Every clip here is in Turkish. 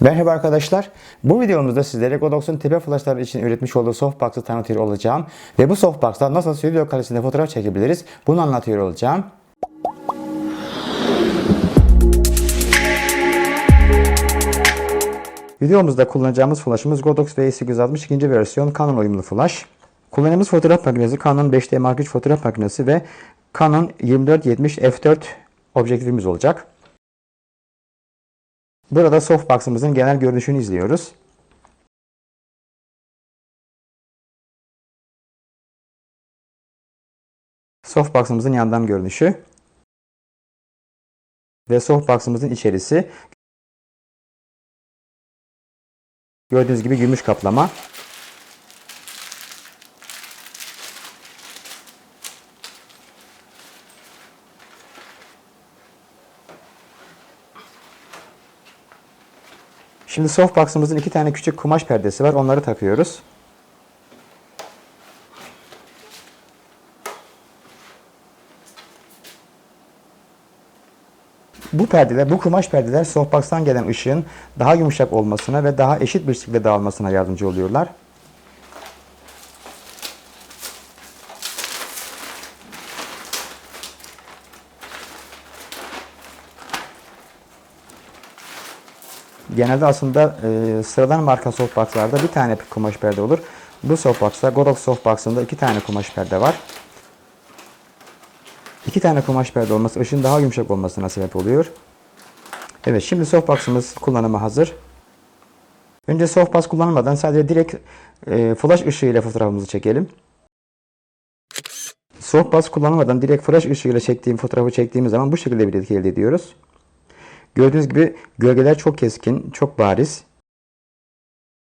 Merhaba arkadaşlar. Bu videomuzda sizlere Godox'un tepe flashları için üretmiş olduğu softbox'ı tanıtıyor olacağım. Ve bu softbox'ta nasıl stüdyo kalitesinde fotoğraf çekebiliriz bunu anlatıyor olacağım. Videomuzda kullanacağımız flashımız Godox VS260 ikinci versiyon Canon uyumlu flash. Kullandığımız fotoğraf makinesi Canon 5D Mark III fotoğraf makinesi ve Canon 2470 f4 objektifimiz olacak. Burada softbox'ımızın genel görünüşünü izliyoruz. Softbox'ımızın yandan görünüşü ve softbox'ımızın içerisi gördüğünüz gibi gümüş kaplama. Şimdi softbox'ımızın iki tane küçük kumaş perdesi var. Onları takıyoruz. Bu perdeler, bu kumaş perdeler softbox'tan gelen ışığın daha yumuşak olmasına ve daha eşit bir şekilde dağılmasına yardımcı oluyorlar. Genelde aslında e, sıradan marka softbox'larda bir tane kumaş perde olur. Bu softbox'ta Godox softbox'ında iki tane kumaş perde var. İki tane kumaş perde olması ışığın daha yumuşak olmasına sebep oluyor. Evet şimdi softbox'ımız kullanıma hazır. Önce softbox kullanmadan sadece direkt e, flash ışığıyla fotoğrafımızı çekelim. Softbox kullanmadan direkt flash ışığıyla çektiğim fotoğrafı çektiğimiz zaman bu şekilde bir etki elde ediyoruz. Gördüğünüz gibi gölgeler çok keskin, çok bariz.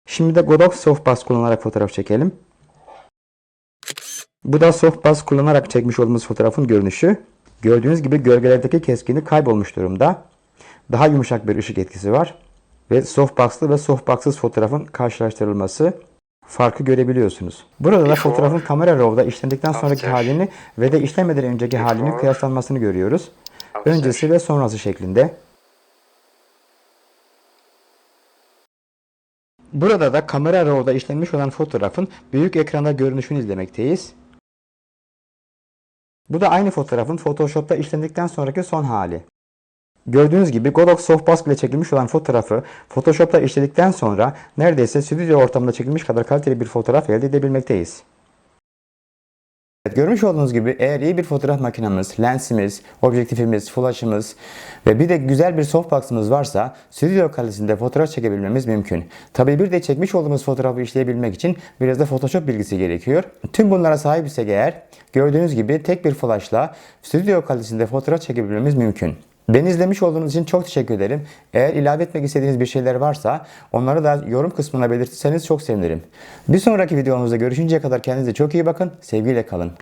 Şimdi de Godox Softbox kullanarak fotoğraf çekelim. Bu da Softbox kullanarak çekmiş olduğumuz fotoğrafın görünüşü. Gördüğünüz gibi gölgelerdeki keskinlik kaybolmuş durumda. Daha yumuşak bir ışık etkisi var. Ve softbox'lı ve softbox'sız fotoğrafın karşılaştırılması farkı görebiliyorsunuz. Burada da fotoğrafın kamera raw'da işlendikten sonraki halini ve de işlemeden önceki halinin kıyaslanmasını görüyoruz. Öncesi ve sonrası şeklinde. Burada da kamera raw'da işlenmiş olan fotoğrafın büyük ekranda görünüşünü izlemekteyiz. Bu da aynı fotoğrafın Photoshop'ta işlendikten sonraki son hali. Gördüğünüz gibi Godox Softbox ile çekilmiş olan fotoğrafı Photoshop'ta işledikten sonra neredeyse stüdyo ortamında çekilmiş kadar kaliteli bir fotoğraf elde edebilmekteyiz. Evet, görmüş olduğunuz gibi eğer iyi bir fotoğraf makinemiz, lensimiz, objektifimiz, flash'ımız ve bir de güzel bir softbox'ımız varsa stüdyo kalitesinde fotoğraf çekebilmemiz mümkün. Tabii bir de çekmiş olduğumuz fotoğrafı işleyebilmek için biraz da Photoshop bilgisi gerekiyor. Tüm bunlara sahip isek eğer gördüğünüz gibi tek bir flash'la stüdyo kalitesinde fotoğraf çekebilmemiz mümkün. Beni izlemiş olduğunuz için çok teşekkür ederim. Eğer ilave etmek istediğiniz bir şeyler varsa onları da yorum kısmına belirtirseniz çok sevinirim. Bir sonraki videomuzda görüşünceye kadar kendinize çok iyi bakın. Sevgiyle kalın.